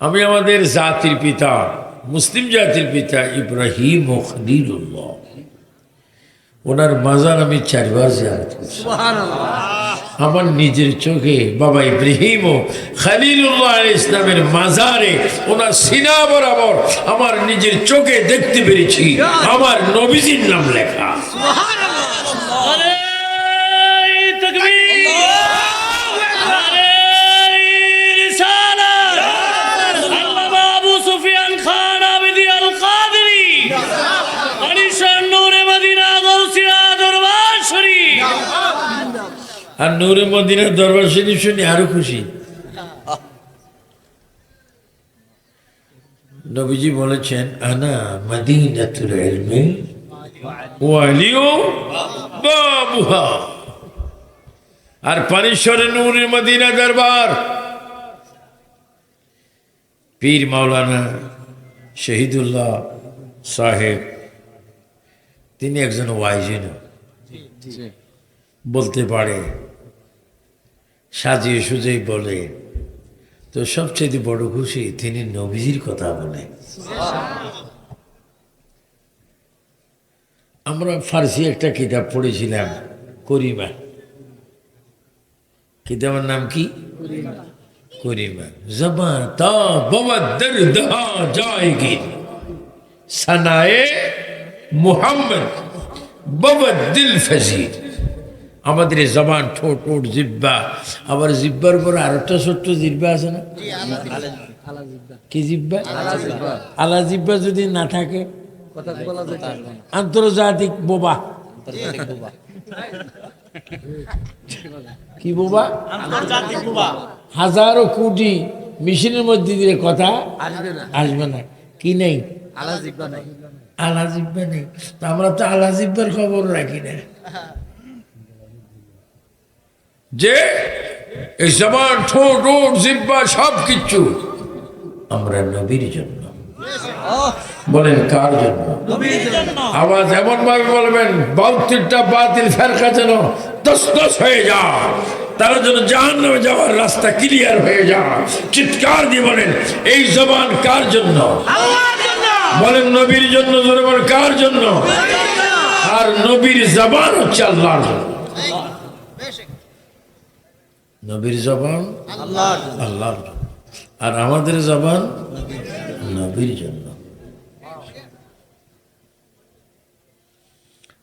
আমি আমাদের জাতির পিতা মুসলিম জাতির পিতা ইব্রাহিম ও খলিলুল্লাহ। ওনার মাজার আমি চারবার জিয়ারত করছি। আমার নিজের চোখে বাবা ইব্রাহিম ও খালিলুল্লাহ ইসলামের মাজারে ওনার সিনা বরাবর আমার নিজের চোখে দেখতে পেরেছি। আমার নবীজির নাম লেখা। আর নূরে মদিনার দরবার শরীফ শুনে আরও খুশি। নবীজি বলেছেন আনা মদিনাতুল ইলমি ওয়ালিউ বাবুহা। আর পানিশ্বরে নূরে মদিনা দরবার। পীর মাওলানা শহীদুল্লাহ সাহেব তিনি একজন ওয়াইজিন বলতে পারে সাজিয়ে সুজেই বলে তো সবচেয়ে বড় খুশি তিনি নবীজির কথা বলে। আমরা ফার্সি একটা কিতাব পড়েছিলাম করিমা। কিতাবের নাম কি? করিমা। জবা তা বাবা দর্দ যায়গি। সানায়ে মুহাম্মদ বাবা দিল ফজির আমাদের এই জবান ঠোঁট ওট জিব্বা আবার জিব্বার উপর আরেকটা ছোট্ট জিব্বা আছে না? কি জিব্বা আলা জিব্বা যদি না থাকে আন্তর্জাতিক বোবা। কি বোবা? হাজারো কোটি মেশিনের মধ্যে দিয়ে কথা আসবে না। কি নেই? আলা জিব্বা নেই। তো আমরা তো আলা জিব্বার খবর রাখি না। যে এই জবান, ঠোঁট ওট জিব্বা সব কিছু আমরা নবীর জন্য। বলেন, কার জন্য? আওয়াজ এমন ভাবে বলবেন বাউত্তিরটা বাতিল, ফেরকা যেন তসতস হয়ে যায়। তারা যেন জাহান নামে যাওয়ার রাস্তা ক্লিয়ার হয়ে যায়। চিৎকার দিয়ে বলেন, এই জবান কার জন্য? বলেন, নবীর জন্য, জোরে কার জন্য? আর নবীর জবান হচ্ছে আল্লাহর জন্য। নবীর জবান আল্লাহর জন্য। আর আমাদের জবান নবীর জন্য।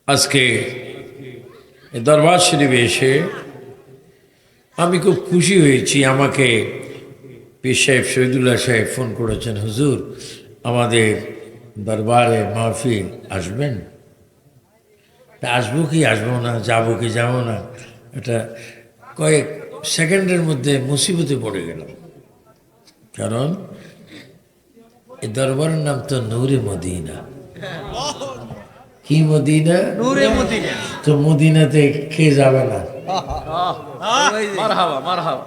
আজকে দরবার শরীফে এসে আমি খুব খুশি হয়েছি। আমাকে পীর সাহেব শহীদুল্লাহ সাহেব ফোন করেছেন হুজুর আমাদের দরবারে মাহফিল আসবেন? আসব কি? আসব না? যাব কি? যাব না? এটা কয়েক সেকেন্ডের মধ্যে মুসিবতে পড়ে গেলাম। কারণ এই দরবারের নাম তো নৌরে মদিনা। কি মদিনা? নূরে মদিনা। তো মদিনাতে কে যাবে না? মারহাবা মারহাবা।